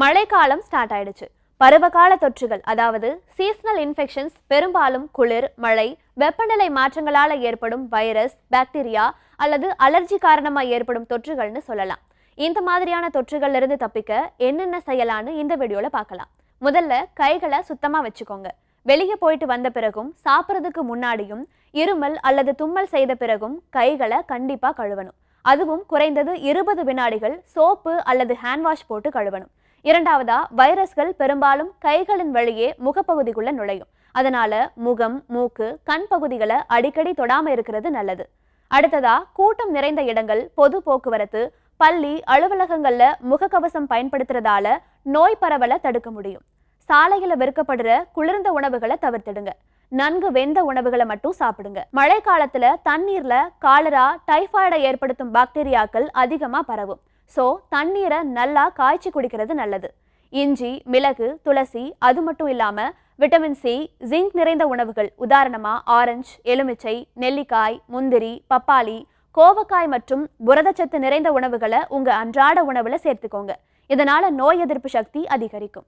மழைக்காலம் ஸ்டார்ட் ஆயிடுச்சு. பருவகால தொற்றுகள் அதாவது சீசனல் இன்ஃபெக்ஷன்ஸ் பெரும்பாலும் குளிர் மழை வெப்பநிலை மாற்றங்களால் ஏற்படும் வைரஸ் பாக்டீரியா அல்லது அலர்ஜி காரணமாக ஏற்படும் தொற்றுகள்னு சொல்லலாம். இந்த மாதிரியான தொற்றுகள்ல இருந்து தப்பிக்க என்னென்ன செய்யலான்னு இந்த வீடியோவில் பார்க்கலாம். முதல்ல கைகளை சுத்தமாக வச்சுக்கோங்க. வெளியே போயிட்டு வந்த பிறகும் சாப்பிட்றதுக்கு முன்னாடியும் இருமல் அல்லது தும்மல் செய்த பிறகும் கைகளை கண்டிப்பாக கழுவணும். அதுவும் குறைந்தது இருபது வினாடிகள் சோப்பு அல்லது ஹேண்ட் வாஷ் போட்டு கழுவணும். இரண்டாவதா வைரஸ்கள் பெரும்பாலும் கைகளின் வழியே முகப்பகுதிக்குள்ள நுழையும். அதனால முகம் மூக்கு கண் பகுதிகளை அடிக்கடி தொடாம இருக்கிறது நல்லது. அடுத்ததா கூட்டம் நிறைந்த இடங்கள் பொது போக்குவரத்து பள்ளி அலுவலகங்கள்ல முகக்கவசம் பயன்படுத்துறதால நோய் பரவலை தடுக்க முடியும். சாலையில விற்கப்படுற குளிர்ந்த உணவுகளை தவிர்த்திடுங்க. நன்கு வெந்த உணவுகளை மட்டும் சாப்பிடுங்க. மழை காலத்துல தண்ணீர்ல காலரா டைஃபாய்டை ஏற்படுத்தும் பாக்டீரியாக்கள் அதிகமா பரவும். ஸோ தண்ணீரை நல்லா காய்ச்சி குடிக்கிறது நல்லது. இஞ்சி மிளகு துளசி அது மட்டும் இல்லாமல் விட்டமின் சி ஜிங்க் நிறைந்த உணவுகள் உதாரணமாக ஆரஞ்சு எலுமிச்சை நெல்லிக்காய் முந்திரி பப்பாளி கோவக்காய் மற்றும் புரதச்சத்து நிறைந்த உணவுகளை உங்கள் அன்றாட உணவில் சேர்த்துக்கோங்க. இதனால் நோய் எதிர்ப்பு சக்தி அதிகரிக்கும்.